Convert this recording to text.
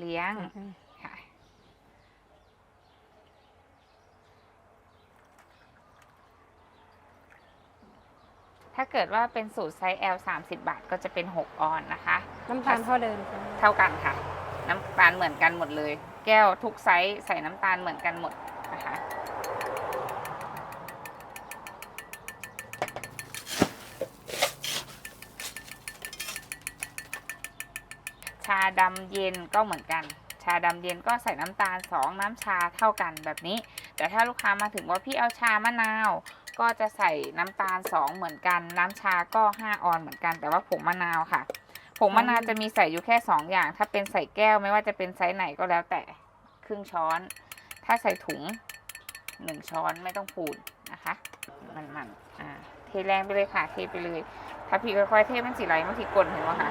เลี้ยงอืมค่ะถ้าเกิดว่าเป็นสูตรไซส์ L 30 บาทก็จะเป็น 6 ออนนะคะ น้ำตาลเท่าเดิมใช่ไหมเท่ากันค่ะ น้ำตาลเหมือนกันหมดเลย แก้วทุกไซส์ใส่น้ำตาลเหมือนกันหมดนะคะาดำเย็นก็เหมือนกัน ชาดำเย็นก็ใส่น้ำตาล 2 น้ำชาเท่ากันแบบนี้ แต่ถ้าลูกค้ามาถึงว่าพี่เอาชามะนาว ก็จะใส่น้ำตาล 2 เหมือนกัน น้ำชาก็ 5 ออนเหมือนกัน แต่ว่าผงมะนาวค่ะผงมะนาวจะมีใส่อยู่แค่ 2 อย่าง ถ้าเป็นใส่แก้วไม่ว่าจะเป็นไซส์ไหนก็แล้วแต่ครึ่งช้อน ถ้าใส่ถุง 1 ช้อนไม่ต้องปูนนะคะ มันมันๆอ่าเทแรงไปเลยค่ะ เทไปเลย ถ้าพี่ค่อยๆเทมันสีไหลมันสีกลนเห็นไหมคะ